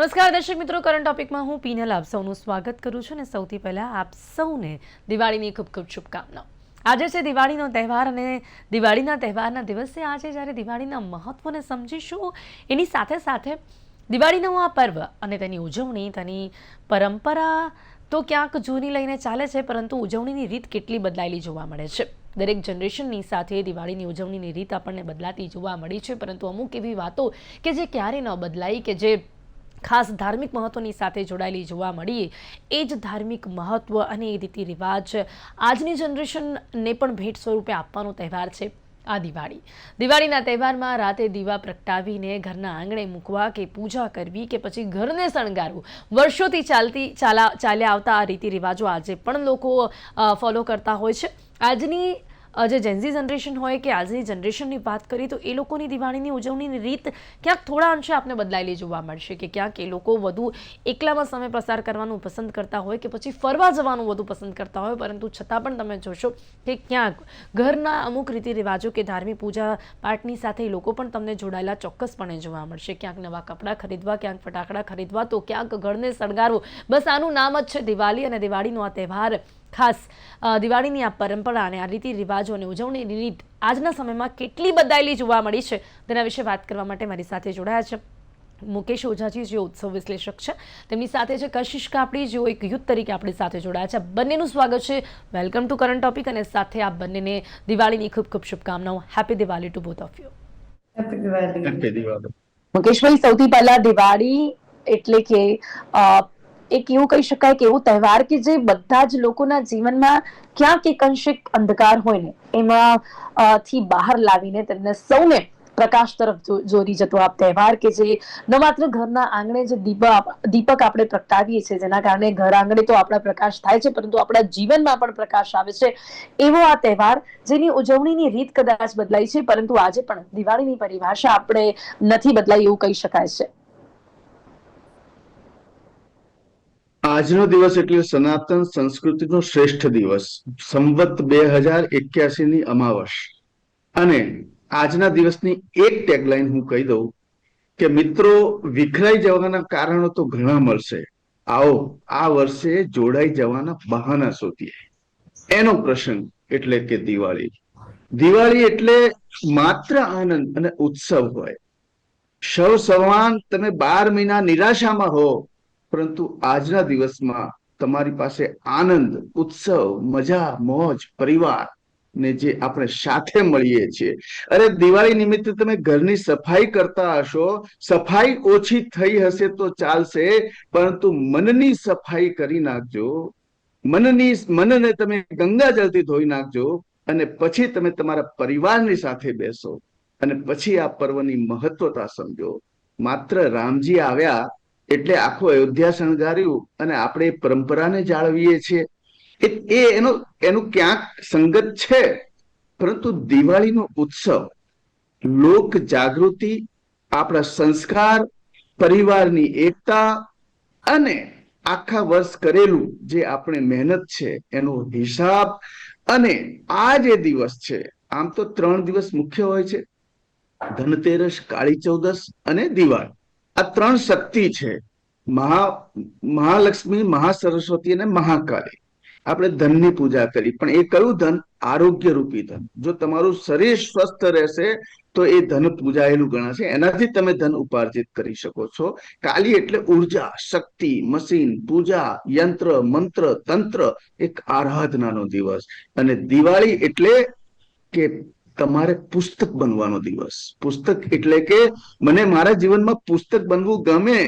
નમસ્કાર, દર્શક મિત્રો. કરંટ ટોપિકમાં હું પીનલ આપ સૌનું સ્વાગત કરું છું અને સૌથી પહેલા આપ સૌને દિવાળીની ખૂબ ખૂબ શુભકામનાઓ. આજે છે દિવાળીનો તહેવાર અને દિવાળીના તહેવારના દિવસે આજે જ્યારે દિવાળીના મહત્વને સમજીશું, એની સાથે સાથે દિવાળીનો આ પર્વ અને તેની ઉજવણી, તેની પરંપરા તો ક્યાંક જૂની લઈને ચાલે છે, પરંતુ ઉજવણીની રીત કેટલી બદલાયેલી જોવા મળે છે. દરેક જનરેશનની સાથે દિવાળીની ઉજવણીની રીત આપણને બદલાતી જોવા મળી છે, પરંતુ અમુક એવી વાતો કે જે ક્યારેય ન બદલાઈ, કે જે ખાસ ધાર્મિક મહત્વની સાથે જોડાયેલી જોવા મળી. એ જ ધાર્મિક મહત્વ અને એ રીતિ રિવાજ આજની જનરેશનને પણ ભેટ સ્વરૂપે આપવાનો તહેવાર છે આ દિવાળી. દિવાળીના તહેવારમાં રાતે દીવા પ્રગટાવીને ઘરના આંગણે મૂકવા કે પૂજા કરવી કે પછી ઘરને શણગારવું. વર્ષોથી ચાલતી ચાલા ચાલ્યા આવતા આ રીતિ રિવાજો આજે પણ લોકો ફોલો કરતા હોય છે. આજની જે જેન્ઝી જનરેશન હોય કે આજની જનરેશનની વાત કરીએ તો એ લોકોની દિવાળીની ઉજવણીની રીત ક્યાંક થોડા અંશે આપને બદલાયેલી જોવા મળશે કે ક્યાંક એ લોકો વધુ એકલામાં સમય પસાર કરવાનું પસંદ કરતા હોય કે પછી ફરવા જવાનું વધુ પસંદ કરતા હોય, પરંતુ છતાં પણ તમે જોશો કે ક્યાંક ઘરના અમુક રીતિ રિવાજો કે ધાર્મિક પૂજા પાઠની સાથે એ લોકો પણ તમને જોડાયેલા ચોક્કસપણે જોવા મળશે. ક્યાંક નવા કપડાં ખરીદવા, ક્યાંક ફટાકડા ખરીદવા તો ક્યાંક ઘરને સળગારવું બસ આનું નામ જ છે દિવાળી અને દિવાળીનો આ તહેવાર. ખાસ દિવાળીની આ પરંપરા અને આ રીતિ રિવાજો અને ઉજવણીની રીત આજના સમયમાં કેટલી બદલાયેલી જોવા મળી છે તેના વિશે વાત કરવા માટે મારી સાથે જોડાયા છે મુકેશ ઓઝાજી જે ઉત્સવ વિશ્લેષક છે. તેમની સાથે છે કશિશ કાપડી જેઓ એક યુથ તરીકે આપણી સાથે જોડાયા છે. બંનેનું સ્વાગત છે. વેલકમ ટુ કરંટ ટોપિક અને સાથે આ બંનેને દિવાળીની ખૂબ ખૂબ શુભકામનાઓ. Happy Diwali to both of you happy Diwali happy Diwali Mukeshbhai સૌથી પહેલા દિવાળી એટલે કે એક એવું કહી શકાય કે એવું તહેવાર કે જે બધા જ લોકોના જીવનમાં ક્યાંક એક અંશે અંધકાર હોય ને, એમાં થી બહાર લાવીને તેમને સૌને પ્રકાશ તરફ જો- દોરી જતો આ તહેવાર કે જે ન માત્ર ઘરના આંગણે જે દીપક દીપક આપણે પ્રગટાવીએ છીએ, જેના કારણે ઘર આંગણે તો આપણા પ્રકાશ થાય છે, પરંતુ આપણા જીવનમાં પણ પ્રકાશ આવે છે, એવો આ તહેવાર જેની ઉજવણીની રીત કદાચ બદલાઈ છે, પરંતુ આજે પણ દિવાળીની પરિભાષા આપણે નથી બદલાઈ એવું કહી શકાય છે. આજનો દિવસ એટલે સનાતન સંસ્કૃતિનો શ્રેષ્ઠ દિવસ, સંવત બે હજાર એક્યાસી ની અમાવસ. અને આજના દિવસની એક ટેગલાઈન હું કહી દઉં કે મિત્રો, વિખરાઈ જવાના કારણો તો ઘણા મળશે. આવો, આ વર્ષે જોડાઈ જવાના બહાના શોધીએ. એનો પ્રસંગ એટલે કે દિવાળી. દિવાળી એટલે માત્ર આનંદ અને ઉત્સવ હોય. સૌ સવાન તમે બાર મહિના નિરાશામાં હો પરંતુ આજના દિવસમાં તમારી પાસે આનંદ, ઉત્સવ, મજા, મોજ, પરિવાર ને જે આપણે સાથે મળીએ છીએ. અરે, દિવાળી નિમિત્તે તમે ઘરની સફાઈ કરતા હશો. સફાઈ ઓછી થઈ હશે તો ચાલશે, પરંતુ મનની સફાઈ કરી નાખજો. મનની મનને તમે ગંગાજળથી ધોઈ નાખજો અને પછી તમે તમારા પરિવારની સાથે બેસો. અને પછી આ પર્વની મહત્વતા સમજો. માત્ર રામજી આવ્યા એટલે આખું અયોધ્યા શણગાર્યું અને આપણે પરંપરાને જાળવીએ છીએ. એ એનો, એનું ક્યાંક સંગત છે. પરંતુ દિવાળીનો ઉત્સવ, લોક જાગૃતિ, આપણા સંસ્કાર, પરિવારની એકતા અને આખા વર્ષ કરેલું જે આપણે મહેનત છે, એનો હિસાબ અને આ જે દિવસ છે, આમ તો ત્રણ દિવસ મુખ્ય હોય છે. ધનતેરસ, કાળી ચૌદસ અને દિવાળી. આ ત્રણ શક્તિ છે. મહા, મહાલક્ષ્મી, મહાસરસ્વતી અને મહાકાળી. આપણે ધનની પૂજા કરી. પણ એ કયું ધન? આરોગ્ય રૂપી ધન. જો તમારું શરીર સ્વસ્થ રહેશે, તો એ ધન પૂજાયેલું ગણાશે. એનાથી તમે ધન ઉપાર્જિત કરી શકો છો. કાલી એટલે ઊર્જા, શક્તિ, મશીન, પૂજા, યંત્ર, મંત્ર, તંત્ર. એક આરાધનાનો દિવસ. અને દિવાળી એટલે કે તમારે પુસ્તક બનવાનો દિવસ. પુસ્તક એટલે કે મને મારા જીવનમાં પુસ્તક બનવું ગમે.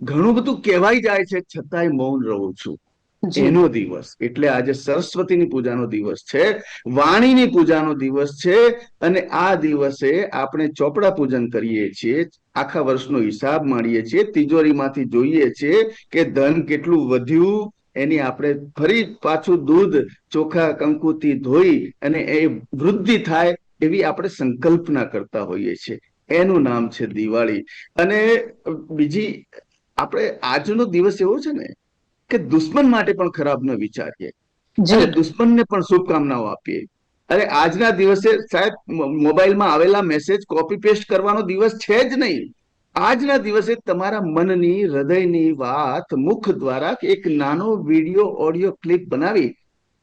ઘણું બધું કહેવાય જાય છે છતાંય મૌન રહું છું. એનો દિવસ. એટલે આજે સરસ્વતીની પૂજાનો દિવસ છે વાણીની પૂજાનો દિવસ છે અને આ દિવસે આપણે ચોપડા પૂજન કરીએ છીએ આખા વર્ષનો હિસાબ માણીએ છીએ તિજોરીમાંથી જોઈએ છીએ કે ધન કેટલું વધ્યું એની આપણે ફરી પાછું દૂધ ચોખા કંકુથી ધોઈ અને એ વૃદ્ધિ થાય એવી આપણે સંકલ્પના કરતા હોઈએ છીએ. એનું નામ છે દિવાળી. અને બીજી આપણે આજનો દિવસ એવો છે ને કે દુશ્મન માટે પણ ખરાબ ન વિચારીએ અને જી દુશ્મનને પણ શુભકામનાઓ આપીએ. અરે આજના દિવસે સાહેબ મોબાઈલમાં આવેલા મેસેજ કોપી પેસ્ટ કરવાનો દિવસ છે જ નહીં. આજના દિવસે તમારા મનની, હૃદયની વાત મુખ દ્વારા એક નાનો વીડિયો, ઓડિયો ક્લિપ બનાવી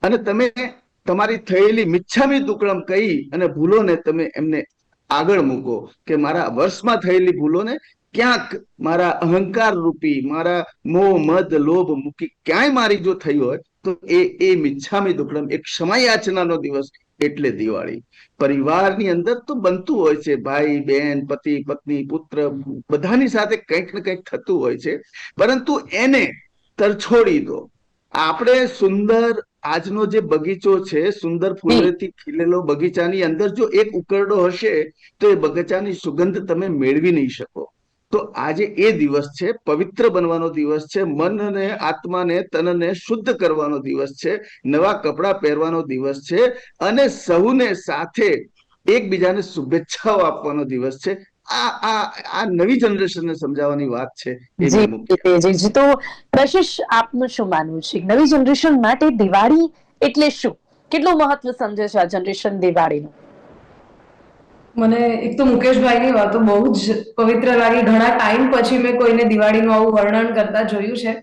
અને તમે તમારી થયેલી મિચ્છામી દુકડમ કહી અને ભૂલોને તમે એમને આગળ મૂકો કે મારા વર્ષમાં થયેલી ભૂલોને ક્યાંક મારા અહંકાર રૂપી, મારા મોહ, મદ, લોભ મૂકી ક્યાંય મારી જો થઈ હોય તો એ એ મિચ્છામી દુકડમ એક ક્ષમા યાચનાનો દિવસ એટલે દિવાળી. પરિવારની અંદર તો બનતું હોય છે, ભાઈ બહેન પતિ, પત્ની, પુત્ર, બધાની સાથે કંઈક ને કંઈક થતું હોય છે. પરંતુ એને તરછોડી દો. આપણે સુંદર આજનો જે બગીચો છે, સુંદર ફૂલોથી ખીલેલો બગીચાની અંદર જો એક ઉકરડો હશે, તો એ બગીચાની સુગંધ તમે મેળવી નહીં શકો. તો આજે એ દિવસ છે પવિત્ર બનવાનો દિવસ છે મનને આત્માને તનને શુદ્ધ કરવાનો દિવસ છે નવા કપડાં પહેરવાનો દિવસ છે અને સૌને સાથે એકબીજાને શુભેચ્છાઓ આપવાનો દિવસ છે. આ આ આ નવી જનરેશનને સમજાવવાની વાત છે. જી મેં મૂકી. જી, જી જી. તો કશિશ આપનું શું માનવું છે? નવી જનરેશન માટે દિવાળી એટલે શું? કેટલું મહત્વ સમજે છે આ જનરેશન દિવાળીનું? મને એક તો મુકેશભાઈની વાતો બહુ જ પવિત્ર લાગી. ઘણા ટાઈમ પછી મેં કોઈને દિવાળીનું આવું વર્ણન કરતા જોયું છે.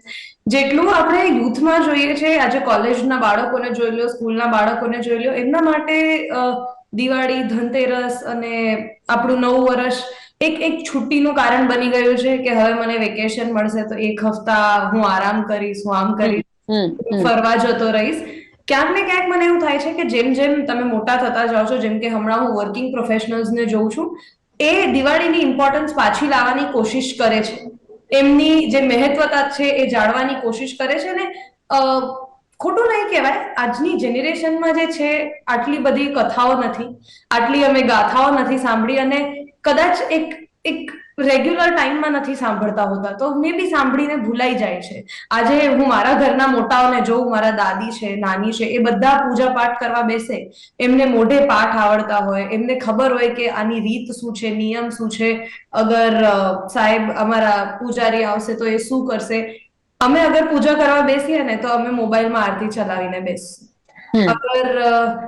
જેટલું આપણે યુથમાં જોઈએ છે આજે કોલેજના બાળકોને જોઈ લો સ્કૂલના બાળકોને જોઈ લો એમના માટે દિવાળી ધનતેરસ અને આપણું નવું વર્ષ એક એક છુટ્ટીનું કારણ બની ગયું છે કે હવે મને વેકેશન મળશે તો એક હપ્તા હું આરામ કરીશ હું આમ કરીશ. ફરવા જતો રહીશ. ક્યાંક ને ક્યાંક મને એવું થાય છે કે જેમ જેમ તમે મોટા થતા જાઓ છો, જેમ કે હમણાં હું વર્કિંગ પ્રોફેશનલ્સને જોઉં છું, એ દિવાળીની ઇમ્પોર્ટન્સ પાછી લાવવાની કોશિશ કરે છે. એમની જે મહત્વતા છે એ જાણવાની કોશિશ કરે છે ને ખોટું નહીં કહેવાય, આજની જનરેશનમાં જે છે, આટલી બધી કથાઓ નથી, આટલી અમે ગાથાઓ નથી સાંભળી અને કદાચ એક એક રેગ્યુલર ટાઈમમાં નથી સાંભળતા હોતા, તો મે બી સાંભળીને ભૂલાઈ જાય છે. આજે હું મારા ઘરના મોટાઓને જોઉં, મારા દાદી છે, નાની છે, એ બધા પૂજા પાઠ કરવા બેસે. એમને મોઢે પાઠ આવડતા હોય, એમને ખબર હોય કે આની રીત શું છે, નિયમ શું છે, અગર સાહેબ અમારા પૂજારી આવશે તો એ શું કરશે? અમે અગર પૂજા કરવા બેસીએ ને તો અમે મોબાઈલમાં આરતી ચલાવીને હમ. અગર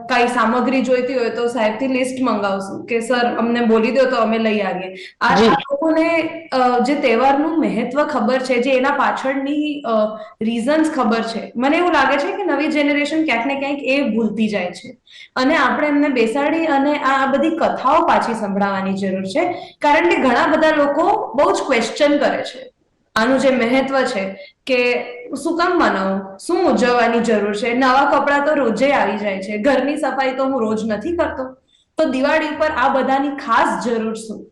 કઈ સામગ્રી જોઈતી હોય તો સાહેબથી લિસ્ટ મંગાવશું કે સર અમને બોલી દો તો અમે લઈ આવીએ. આ લોકોને જે તહેવારનું મહત્વ ખબર છે જે એના પાછળની રીઝન્સ ખબર છે મને એવું લાગે છે કે નવી જનરેશન ક્યાંક ને ક્યાંક એ ભૂલતી જાય છે. અને આપણે એમને બેસાડી અને આ બધી કથાઓ પાછી સંભળાવવાની જરૂર છે કારણ કે ઘણા બધા લોકો બહુ જ ક્વેશ્ચન કરે છે. આનું જે મહત્વ છે કે શું કામ બનાવું? શું ઉજવવાની જરૂર છે? નવા કપડાં તો રોજે આવી જાય છે. ઘરની સફાઈ તો હું રોજ નથી કરતો. તો દિવાળી પર આ બધાની ખાસ જરૂર શું?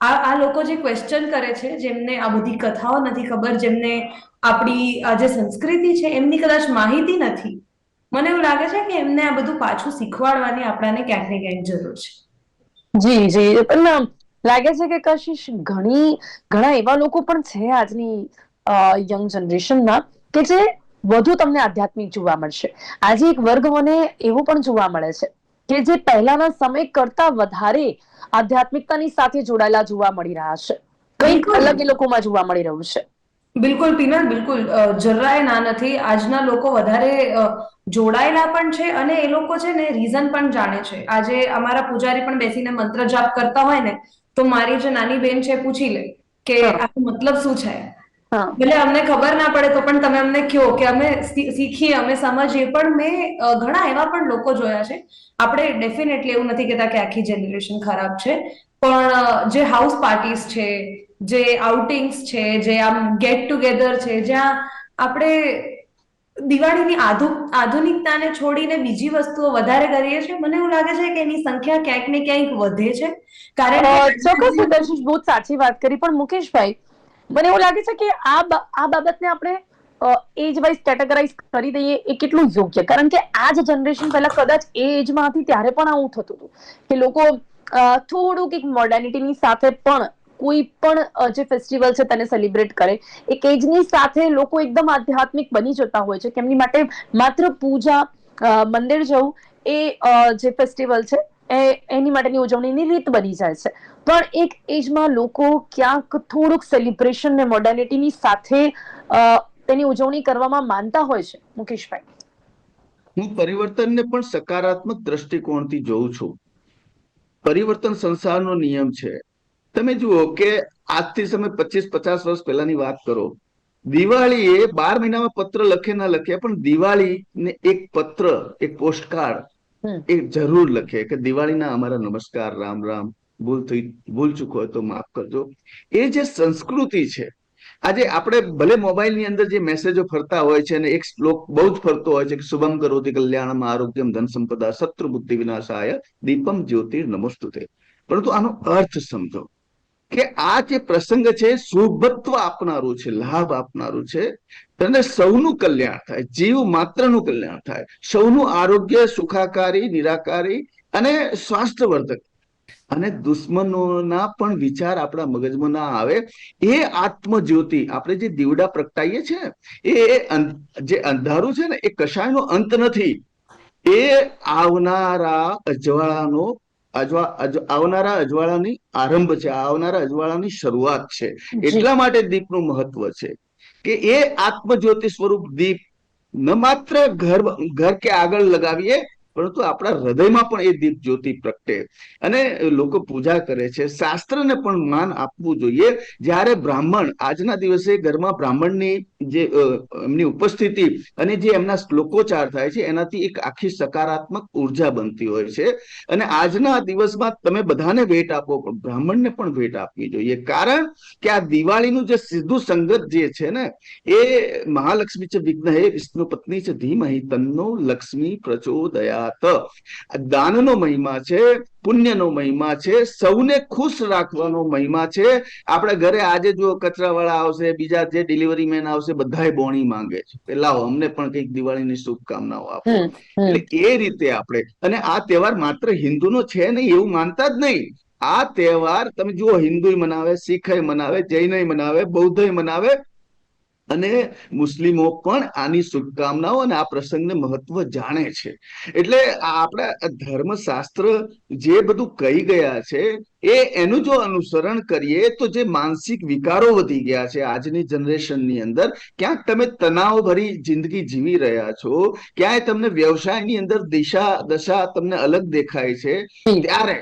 આ આ લોકો જે ક્વેશ્ચન કરે છે, જેમને આ બધી કથાઓ નથી ખબર, જેમને આપણી આ જે સંસ્કૃતિ છે, એમની કદાચ માહિતી નથી. મને એવું લાગે છે કે એમને આ બધું પાછું શીખવાડવાની આપણાને ક્યાંક ને ક્યાંક જરૂર છે. જી જી. પણ લાગે છે કે કશિશ ઘણી, ઘણા એવા લોકો પણ છે આજની યંગ જનરેશનના કે જે વધુ તમને આધ્યાત્મિક જોવા મળશે. આજે એક વર્ગ મને એવો પણ જોવા મળે છે કે જે પહેલાના સમય કરતા વધારે આધ્યાત્મિકતાની સાથે જોડાયેલા જોવા મળી રહ્યા છે. કંઈક અલગ એ લોકોમાં જોવા મળી રહ્યું છે. બિલકુલ પીનલ બિલકુલ. જરાય ના નથી. આજના લોકો વધારે જોડાયેલા પણ છે અને એ લોકો છે ને રીઝન પણ જાણે છે. આજે અમારા પૂજારી પણ બેસીને મંત્ર જાપ કરતા હોય ને તો મારી જે નાની બેન છે પૂછી લે કે. આનો મતલબ શું છે? ભલે અમને ખબર ના પડે તો પણ તમે અમને કહો કે અમે શીખીએ અમે સમજીએ. પણ મેં ઘણા એવા પણ લોકો જોયા છે. આપણે ડેફિનેટલી એવું નથી કહેતા કે આખી જનરેશન ખરાબ છે. પણ જે હાઉસ પાર્ટીઝ છે જે આઉટિંગ્સ છે જે આમ ગેટ ટુગેધર છે જ્યાં આપણે દિવાળીની આધુ આધુનિકતાને છોડીને બીજી વસ્તુઓ વધારે કરીએ છીએ મને એવું લાગે છે કે એની સંખ્યા ક્યાંક ને ક્યાંક વધે છે. કારણ કે ચોક્કસ કશિશ બહુ સાચી વાત કરી. પણ મુકેશભાઈ મને એવું લાગે છે કે આ આ બાબતને આપણે એજ વાઇઝ કેટેગરાઇઝ કરી દઈએ એ કેટલું યોગ્ય? કારણ કે આ જ જનરેશન પહેલા કદાચ એ એજમાં હતી ત્યારે પણ આવું થતું હતું. કે લોકો થોડુંક એક મોડર્નિટીની સાથે પણ, કોઈ પણ જે ફેસ્ટિવલ છે તેને સેલિબ્રેટ કરે. એક એજની સાથે લોકો એકદમ આધ્યાત્મિક બની જતા હોય છે. કેમની માટે માત્ર પૂજા મંદિર જવું એ જે ફેસ્ટિવલ છે એ એની માટેની ઉજવણીની રીત બની જાય છે. પણ એક એજમાં લોકો ક્યાંક થોડુંક સેલિબ્રેશન ને મોડર્નિટીની સાથે તેની ઉજવણી કરવામાં માનતા હોય છે. મુકેશભાઈ. હું પરિવર્તનને પણ સકારાત્મક દ્રષ્ટિકોણથી જોઉં છું. પરિવર્તન સંસારનો નિયમ છે. તમે જુઓ કે આજથી તમે પચીસ, પચાસ વર્ષ પહેલાની વાત કરો. દિવાળી એ બાર મહિનામાં પત્ર લખે ના લખે, પણ દિવાળી ને એક પત્ર, એક પોસ્ટકાર્ડ. એ જરૂર લખે કે દિવાળીના અમારા નમસ્કાર, રામ રામ, ભૂલ થઈ, ભૂલ ચૂક હોય તો માફ કરજો. એ જે સંસ્કૃતિ છે, આજે આપણે ભલે મોબાઈલની અંદર જે મેસેજો ફરતા હોય છે અને એક શ્લોક બહુ જ ફરતો હોય છે કે શુભમ કરોતિ કલ્યાણમ આરોગ્યમ ધન સંપદા શત્રુ બુદ્ધિ વિનાશાય, દીપમ જ્યોતિર નમોસ્તુતે. પરંતુ આનો અર્થ સમજો. કે આ જે પ્રસંગ છે શુભત્વ આપનારું છે, લાભ આપનારું છે, તેને સૌનું કલ્યાણ થાય, જીવ માત્રનું કલ્યાણ થાય. સૌનું આરોગ્ય સુખાકારી, નિરાકારી અને સ્વાસ્થ્યવર્ધક. અને દુશ્મનોના પણ વિચાર આપણા મગજમાં ના આવે. એ આત્મજ્યોતિ આપણે જે દીવડા પ્રગટાઈએ છે એ જે અંધારું છે ને, એ કશાયનો અંત નથી. એ આવનારા અજવાળાનો અજવા આવનારા અજવાળાની આરંભ છે આવનારા અજવાળાની શરૂઆત છે. એટલા માટે દીપનું મહત્વ છે કે એ આત્મજ્યોતિ સ્વરૂપ દીપ ન માત્ર ઘર ઘર કે આગળ લગાવીએ પરંતુ આપણા હૃદયમાં પણ એ દીપ જ્યોતિ પ્રગટે. અને લોકો પૂજા કરે છે. શાસ્ત્રને પણ માન આપવું જોઈએ. જ્યારે બ્રાહ્મણ, આજના દિવસે ઘરમાં બ્રાહ્મણની જે એમની ઉપસ્થિતિ અને જે એમના શ્લોકોચાર થાય છે, એનાથી એક આખી સકારાત્મક ઊર્જા બનતી હોય છે. અને આજના દિવસમાં તમે બધાને ભેટ આપો, પણ બ્રાહ્મણને પણ ભેટ આપવી જોઈએ. કારણ કે આ દિવાળીનું જે સીધું સંગત જે છે ને, એ મહાલક્ષ્મી છે વિઘ્ન હે વિષ્ણુ પત્ની છે ધીમહી તન્નો લક્ષ્મી પ્રચોદયાત આ દાનનો મહિમા છે પુણ્યનો મહિમા છે સૌને ખુશ રાખવાનો મહિમા છે. આપણે ઘરે આજે જો કચરાવાળા આવશે બીજા જે ડિલિવરી મેન આવશે બધાએ બોણી માંગે છે. કે લાવો અમને પણ કંઈક દિવાળીની શુભકામનાઓ આપો. એટલે એ રીતે આપણે અને આ તહેવાર માત્ર હિન્દુનો છે નહીં એવું માનતા જ નહીં. આ તહેવાર તમે જુઓ હિન્દુ મનાવે શીખ મનાવે જૈન મનાવે બૌદ્ધ મનાવે અને મુસ્લિમો પણ આની શુભકામનાઓ અને આ પ્રસંગને મહત્વ જાણે છે. એટલે આપણા ધર્મશાસ્ત્ર જે બધું કહી ગયા છે, એ એનું જો અનુસરણ કરીએ તો જે માનસિક વિકારો વધી ગયા છે આજની જનરેશનની અંદર, ક્યાંક તમે તણાવભરી જિંદગી જીવી રહ્યા છો, ક્યાંય તમને વ્યવસાયની અંદર દિશા, દશા તમને અલગ દેખાય છે, ત્યારે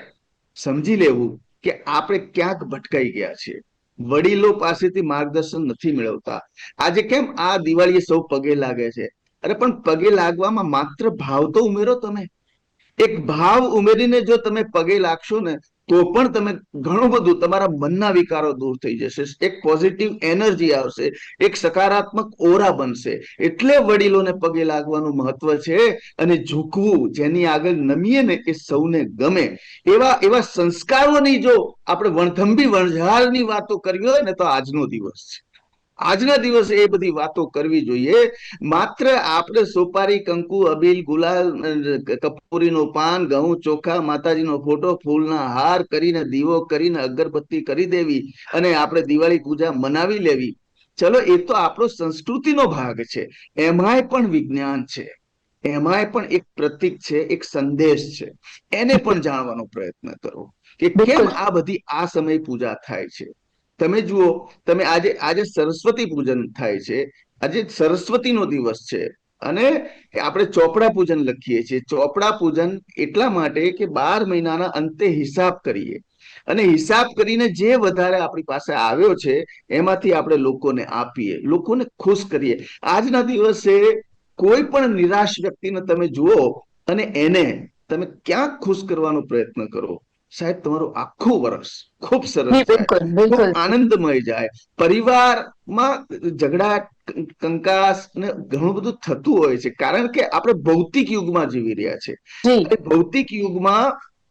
સમજી લેવું કે આપણે ક્યાંક ભટકાઈ ગયા છીએ. વડીલો પાસેથી માર્ગદર્શન નથી મેળવતા. આજે કેમ આ દિવાળીએ સૌ પગે લાગે છે? અરે પણ પગે લાગવામાં માત્ર ભાવ તો ઉમેરો તમે. એક ભાવ ઉમેરીને જો તમે પગે લાગશો ને, તો પણ તમે ઘણું બધું તમારા મનના વિકારો દૂર થઈ જશે. એક પોઝિટિવ એનર્જી આવશે, એક સકારાત્મક ઓરા બનશે. એટલે વડીલોને પગે લાગવાનું મહત્વ છે અને ઝૂકવું જેની આગળ નમીએ ને એ સૌને ગમે. એવા એવા સંસ્કારોની જો આપણે વણથંભી વણઝારની વાતો કરવી હોય ને તો આજનો દિવસ છે. આજના દિવસે એ બધી વાતો કરવી જોઈએ. માત્ર આપણે સોપારી કંકુ અબીલ ગુલાલ કપૂરીનું પાન ઘઉં ચોખા માતાજીનો ફોટો ફૂલના હાર કરીને દીવો કરીને અગરબત્તી કરી દેવી અને આપણે દિવાળી પૂજા મનાવી લેવી. ચલો એ તો આપણો સંસ્કૃતિનો ભાગ છે. એમાંય પણ વિજ્ઞાન છે. એમાંય પણ એક પ્રતીક છે એક સંદેશ છે. એને પણ જાણવાનો પ્રયત્ન કરો કે કેમ આ બધી આ સમય પૂજા થાય છે? તમે જુઓ, તમે આજે આજે સરસ્વતી પૂજન થાય છે. આજે સરસ્વતીનો દિવસ છે. અને આપણે ચોપડા પૂજન લખીએ છીએ. ચોપડા પૂજન એટલા માટે કે બાર મહિનાના અંતે હિસાબ કરીએ. અને હિસાબ કરીને જે વધારે આપણી પાસે આવ્યો છે, એમાંથી આપણે લોકોને આપીએ. લોકોને ખુશ કરીએ. આજના દિવસે કોઈ પણ નિરાશ વ્યક્તિને તમે જુઓ અને એને તમે ક્યાંક ખુશ કરવાનો પ્રયત્ન કરો. સાહેબ તમારું આખું વર્ષ ખૂબ સરસ આનંદમય જાય. પરિવારમાં ઝઘડા કંકાસ ને ઘણું બધું થતું હોય છે. કારણ કે આપણે ભૌતિક યુગમાં જીવી રહ્યા છે ભૌતિક યુગમાં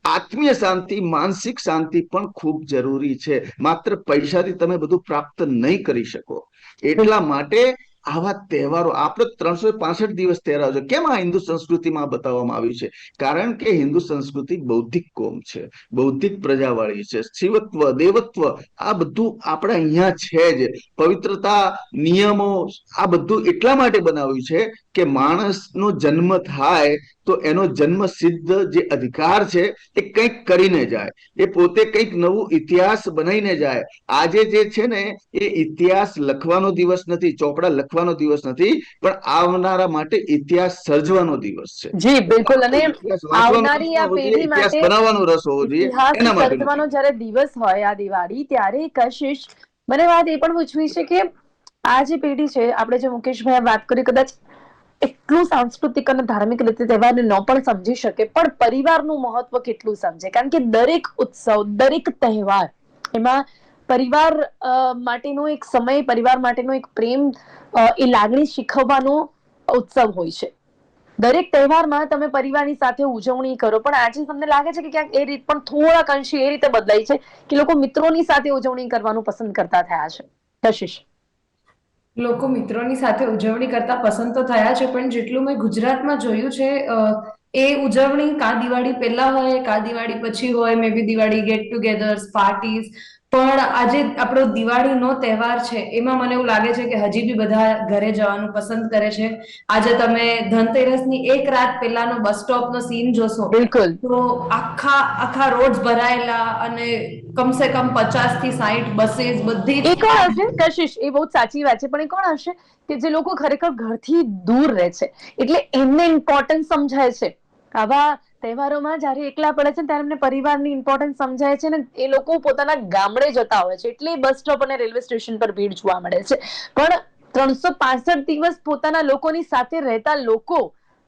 આત્મીય શાંતિ માનસિક શાંતિ પણ ખૂબ જરૂરી છે. માત્ર પૈસાથી તમે બધું પ્રાપ્ત નહીં કરી શકો. એટલા માટે આવા તહેવારો આપણે ત્રણસો પાસઠ દિવસ તહેવારો છે. કેમ આ હિન્દુ સંસ્કૃતિમાં બતાવવામાં આવ્યું છે? કારણ કે હિન્દુ સંસ્કૃતિ બૌદ્ધિક કોમ છે. બૌદ્ધિક પ્રજાવાળી છે. શિવત્વ, દેવત્વ, આ બધું આપણે અહીંયા છે જ. પવિત્રતા, નિયમો, આ બધું એટલા માટે બનાવ્યું છે કે માણસનો જન્મ થાય તો એનો જન્મ સિદ્ધ જે અધિકાર છે એ કંઈક કરીને જાય. એ પોતે કંઈક નવું ઇતિહાસ બનાવીને જાય. આજે જે છે ને એ ઇતિહાસ લખવાનો દિવસ નથી ચોપડા લખવાનો દિવસ નથી પણ આવનારા માટે ઇતિહાસ સર્જવાનો દિવસ છે. જી બિલકુલ. અને આવનારી આ પેઢી માટે બનાવવાનો રસ હોવો જોઈએ એના માટે સર્જવાનો જ્યારે દિવસ હોય આ દિવાળી ત્યારે કશિશ મને વાત એ પણ પૂછવી છે કે આ જે પેઢી છે આપણે જે મુકેશભાઈ વાત કરી કદાચ એટલું સાંસ્કૃતિક અને ધાર્મિક રીતે તહેવારને ન પણ સમજી શકે, પણ પરિવારનું મહત્વ કેટલું સમજે? કારણ કે દરેક ઉત્સવ, દરેક તહેવાર એમાં પરિવાર માટેનો એક સમય, પરિવાર માટેનો એક પ્રેમ એ લાગણી શીખવવાનો ઉત્સવ હોય છે. દરેક તહેવારમાં તમે પરિવારની સાથે ઉજવણી કરો, પણ આજે તમને લાગે છે કે ક્યાંક એ રીત પણ થોડાક અંશે એ રીતે બદલાઈ છે કે લોકો મિત્રોની સાથે ઉજવણી કરવાનું પસંદ કરતા થયા છે. કશિશ લોકો મિત્રોની સાથે ઉજવણી કરતા પસંદ તો થયા છે, પણ જેટલું મેં ગુજરાતમાં જોયું છે એ ઉજવણી કા દિવાળી પહેલા હોય, કા દિવાળી પછી હોય maybe Diwali get togethers parties પણ આજે આપણો દિવાળીનો તહેવાર છે એમાં મને એવું લાગે છે કે હજી બી બધા ઘરે જવાનું પસંદ કરે છે. આજે તમે ધનતેરસની એક રાત પહેલાનો બસ સ્ટોપનો સીન જોશો બિલકુલ. તો આખા આખા રોડ ભરાયેલા અને કમસે કમ પચાસથી સાઈઠ બસીસ બધી એ કોણ હશે? કશિશ એ બહુ સાચી વાત છે પણ એ કોણ હશે? કે જે લોકો ખરેખર ઘરથી દૂર રહે છે. એટલે એમને ઇમ્પોર્ટન્સ સમજાય છે. આવા તહેવારોમાં જ્યારે એકલા પડે છે ત્યારે એમને પરિવારની ઇમ્પોર્ટન્સ સમજાય છે ને એ લોકો પોતાના ગામડે જતા હોય છે. એટલે બસ સ્ટોપ અને રેલવે સ્ટેશન પર ભીડ જોવા મળે છે. પણ ત્રણસો પાસઠ દિવસ પોતાના લોકોની સાથે રહેતા લોકો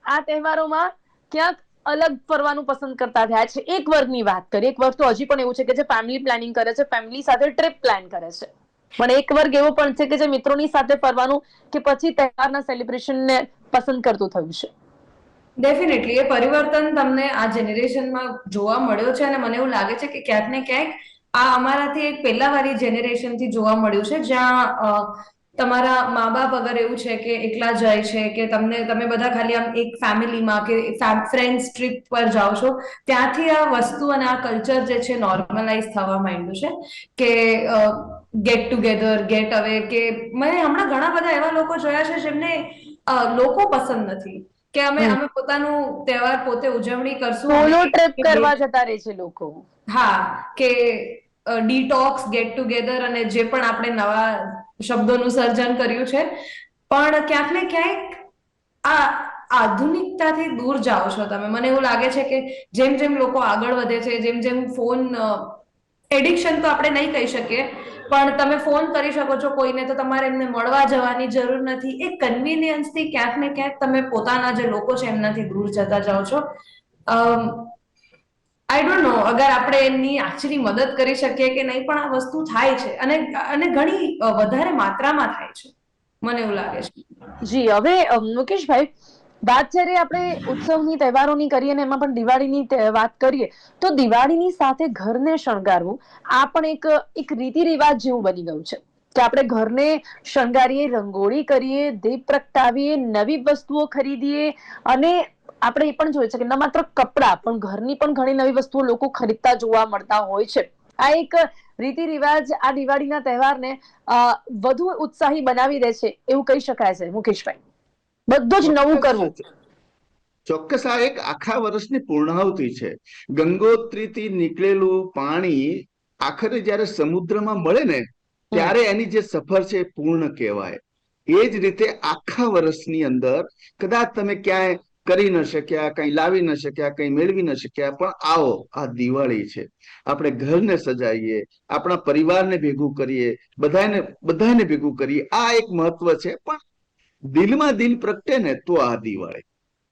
આ તહેવારોમાં ક્યાંક અલગ ફરવાનું પસંદ કરતા થયા છે. એક વર્ગની વાત કરીએ. એક વર્ગ તો હજી પણ એવું છે કે જે ફેમિલી પ્લાનિંગ કરે છે ફેમિલી સાથે ટ્રીપ પ્લાન કરે છે. પણ એક વર્ગ એવો પણ છે કે જે મિત્રોની સાથે ફરવાનું કે પછી તહેવારના સેલિબ્રેશનને પસંદ કરતું થયું છે. ડેફિનેટલી એ પરિવર્તન તમને આ જનરેશનમાં જોવા મળ્યો છે અને મને એવું લાગે છે કે ક્યાંક ને ક્યાંક આ અમારાથી એક પહેલા વાળી જેનરેશનથી જોવા મળ્યું છે, જ્યાં તમારા મા બાપ અગર એવું છે કે એકલા જાય છે, કે તમને, તમે બધા ખાલી આમ એક ફેમિલીમાં કે ફ્રેન્ડ્સ ટ્રીપ પર જાઓ છો, ત્યાંથી આ વસ્તુ અને આ કલ્ચર જે છે નોર્મલાઇઝ થવા માંડ્યું છે કે ગેટ ટુગેધર ગેટ અવે કે મેં હમણાં ઘણા બધા એવા લોકો જોયા છે જેમને લોકો પસંદ નથી. કે અમે અમે પોતાનું તહેવાર પોતે ઉજવણી કરશું સોલો ટ્રીપ કરવા જતા રહે છે લોકો. હા કે ડીટોક્સ ગેટ ટુગેધર અને જે પણ આપણે નવા શબ્દોનું સર્જન કર્યું છે. પણ ક્યાંક ને ક્યાંક આ આધુનિકતાથી દૂર જાઓ છો તમે. મને એવું લાગે છે કે જેમ જેમ લોકો આગળ વધે છે જેમ જેમ ફોન એડિક્શન તો આપણે નહીં કહી શકીએ, પણ તમે ફોન કરી શકો છો કોઈને તો તમારે એમને મળવા જવાની જરૂર નથી. એ કન્વિનિયન્સથી ક્યાંક ને ક્યાંક તમે પોતાના જે લોકો છે એમનાથી દૂર જતા જાઓ છો. આઈ ડોન્ટ નો અગર આપણે એમની એકચ્યુઅલી મદદ કરી શકીએ કે નહીં, પણ આ વસ્તુ થાય છે અને અને ઘણી વધારે માત્રામાં થાય છે. મને એવું લાગે છે. જી, હવે મુકેશભાઈ વાત જ્યારે આપણે ઉત્સવની, તહેવારોની કરીએ અને એમાં પણ દિવાળીની વાત કરીએ, તો દિવાળીની સાથે ઘરને શણગારવું આ પણ એક એક રીતિ રિવાજ જેવું બની ગયું છે. કે આપણે ઘરને શણગારીએ, રંગોળી કરીએ, દીપ પ્રગટાવીએ, નવી વસ્તુઓ ખરીદીએ અને આપણે એ પણ જોઈએ છે કે ન માત્ર કપડાં, પણ ઘરની પણ ઘણી નવી વસ્તુઓ લોકો ખરીદતા જોવા મળતા હોય છે. આ એક રીતિ રિવાજ આ દિવાળીના તહેવારને વધુ ઉત્સાહી બનાવી દે છે, એવું કહી શકાય છે, મુકેશભાઈ. બધું જ નવું કરવું. ચોક્કસ આ એક આખા વર્ષની પૂર્ણાહુતિ છે. ગંગોત્રીથી નીકળેલું પાણી આખરે જ્યારે સમુદ્રમાં મળે ને ત્યારે એની જે સફર છે પૂર્ણ કહેવાય. એ જ રીતે આખા વર્ષની અંદર કદાચ તમે ક્યાંય કરી ન શક્યા કંઈ લાવી ન શક્યા કંઈ મેળવી ન શક્યા પણ આવો આ દિવાળી છે. આપણે ઘરને સજાઈએ આપણા પરિવારને ભેગું કરીએ બધાને બધાને ભેગું કરીએ આ એક મહત્વ છે. પણ દિલમાં દિલ પ્રગટે ને તો આ દિવાળી.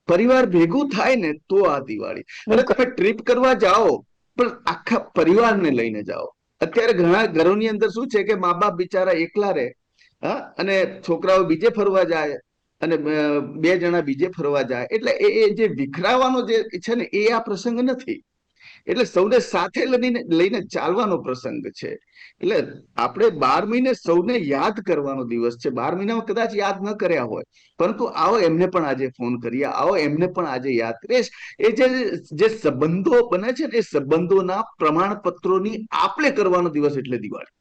પરિવાર ભેગું થાય ને તો આ દિવાળી. એટલે તમે ટ્રીપ કરવા જાઓ પણ આખા પરિવારને લઈને જાઓ. અત્યારે ઘણા ઘરોની અંદર શું છે કે મા બાપ બિચારા એકલા રહે હા અને છોકરાઓ બીજે ફરવા જાય અને બે જણા બીજે ફરવા જાય. એટલે એ એ જે વિખરાવાનો જે છે ને એ આ પ્રસંગ નથી. એટલે સૌને સાથે લઈને લઈને ચાલવાનો પ્રસંગ છે. એટલે આપણે બાર મહિને સૌને યાદ કરવાનો દિવસ છે. બાર મહિનામાં કદાચ યાદ ન કર્યા હોય, પરંતુ આવો એમને પણ આજે ફોન કરીએ, આવો એમને પણ આજે યાદ કરીએ. એ જે જે સંબંધો બને છે ને, એ સંબંધોના પ્રમાણપત્રોની આપણે કરવાનો દિવસ એટલે દિવાળી.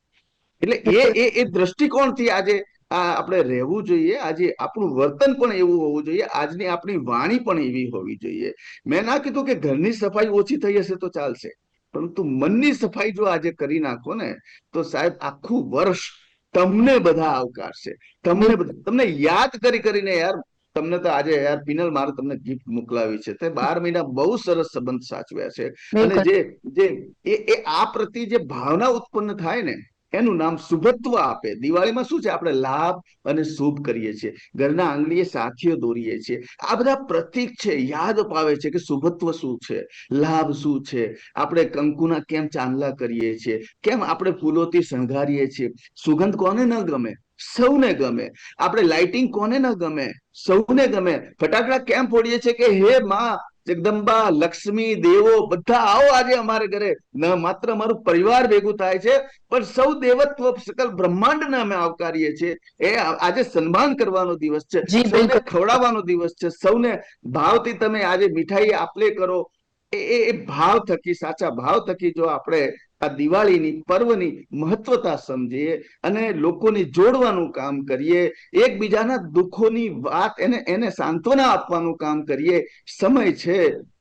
એટલે એ એ એ દ્રષ્ટિકોણથી આજે આ આપણે રહેવું જોઈએ. આજે આપણું વર્તન પણ એવું હોવું જોઈએ. આજની આપણી વાણી પણ એવી હોવી જોઈએ. મેં ના કીધું કે ઘરની સફાઈ ઓછી થઈ હશે તો ચાલશે. પરંતુ મનની સફાઈ જો આજે કરી નાખો ને તો સાહેબ આખું વર્ષ તમને બધા આવકારશે. તમને બધા- તમને યાદ કરી કરીને યાર તમને તો આજે યાર પિનલ મારે તમને ગિફ્ટ મોકલાવી છે. તે બાર મહિના બહુ સરસ સંબંધ સાચવ્યા છે. અને જે જે એ આ પ્રતિ જે ભાવના ઉત્પન્ન થાય ને એનું નામ શુભત્વ આપે. દિવાળીમાં શું છે? આપણે લાભ અને શુભ કરીએ છીએ. ઘરના આંગળીએ સાથીઓ દોરીએ છીએ. આ બધા પ્રતીક છે, યાદ અપાવે છે કે શુભત્વ શું છે, લાભ શું છે. આપણે કંકુના કેમ ચાંદલા કરીએ છીએ? કેમ આપણે ફૂલોથી શણગારીએ છીએ? સુગંધ કોને ન ગમે? સૌને ગમે. આપણે લાઇટિંગ કોને ન ગમે? સૌને ગમે. ફટાકડા કેમ ફોડીએ છીએ કે, હે માં જગદંબા લક્ષ્મી દેવો બધા આવો આજે અમારે ઘરે. ન માત્ર અમારું પરિવાર ભેગું થાય છે પણ સૌ દેવત્વ સકલ બ્રહ્માંડને અમે આવકારીએ છીએ. એ આજે સન્માન કરવાનો દિવસ છે. સૌને ખવડાવવાનો દિવસ છે. સૌને ભાવથી તમે આજે મીઠાઈ આપલે કરો. એ ભાવ થકી સાચા ભાવ થકી જો આપણે આ દિવાળીની પર્વની મહત્વતા સમજીએ અને લોકોને જોડવાનું કામ કરીએ એકબીજાના દુઃખોની વાત એને એને સાંત્વના આપવાનું કામ કરીએ. સમય છે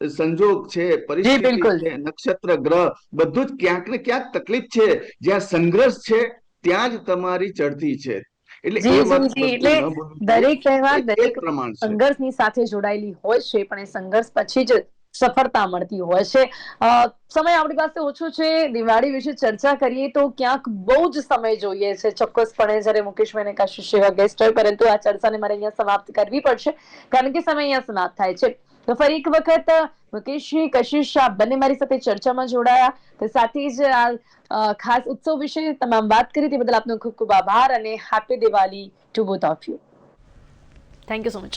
સંજોગ છે પરિસ્થિતિ છે નક્ષત્ર ગ્રહ બધું જ ક્યાંક ને ક્યાંક તકલીફ છે. જ્યાં સંઘર્ષ છે ત્યાં જ તમારી ચડતી છે. એટલે. દરેક તહેવાર દરેક સંઘર્ષની સાથે જોડાયેલી હોય છે પણ એ સંઘર્ષ પછી જ સફળતા મળતી હોય છે. સમય આપણી પાસે ઓછો છે. દિવાળી વિશે ચર્ચા કરીએ તો ક્યાંક બહુ જ સમય જોઈએ છે. ચોક્કસપણે જ્યારે મુકેશભાઈ કશિશ સેવા ગેસ્ટ હોય, પરંતુ આ ચર્ચાને મારે અહીંયા સમાપ્ત કરવી પડશે, કારણ કે સમય અહીંયા સમાપ્ત થાય છે. તો ફરી એક વખત મુકેશજી કશિશ શાહ, બંને મારી સાથે ચર્ચામાં જોડાયા. તો સાથે જ આ ખાસ ઉત્સવ વિશે તમામ વાત કરી. તે બદલ આપનો ખૂબ ખૂબ આભાર અને happy Diwali to both of you thank you so much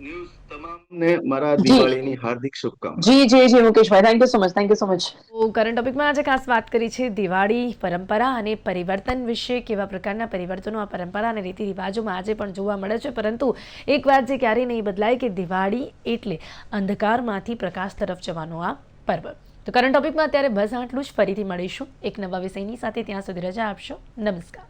Gujarat મારા દિવાળીની હાર્દિક શુભકામના. જી જી જી Mukeshbhai thank you so much thank you so much તો કરંટ ટોપિકમાં આજે ખાસ વાત કરી છે દિવાળી પરંપરા અને પરિવર્તન વિશે કેવા પ્રકારના પરિવર્તનો આ પરંપરા અને રીતિ રિવાજોમાં આજે પણ જોવા મળે છે. પરંતુ એક વાત જે ક્યારેય નહીં બદલાય કે દિવાળી એટલે અંધકારમાંથી પ્રકાશ તરફ જવાનો આ પર્વ. તો કરંટ ટોપિકમાં અત્યારે બસ આટલું જ. ફરીથી મળીશું. એક નવા વિષયની સાથે ત્યાં સુધી રજા આપશો. નમસ્કાર.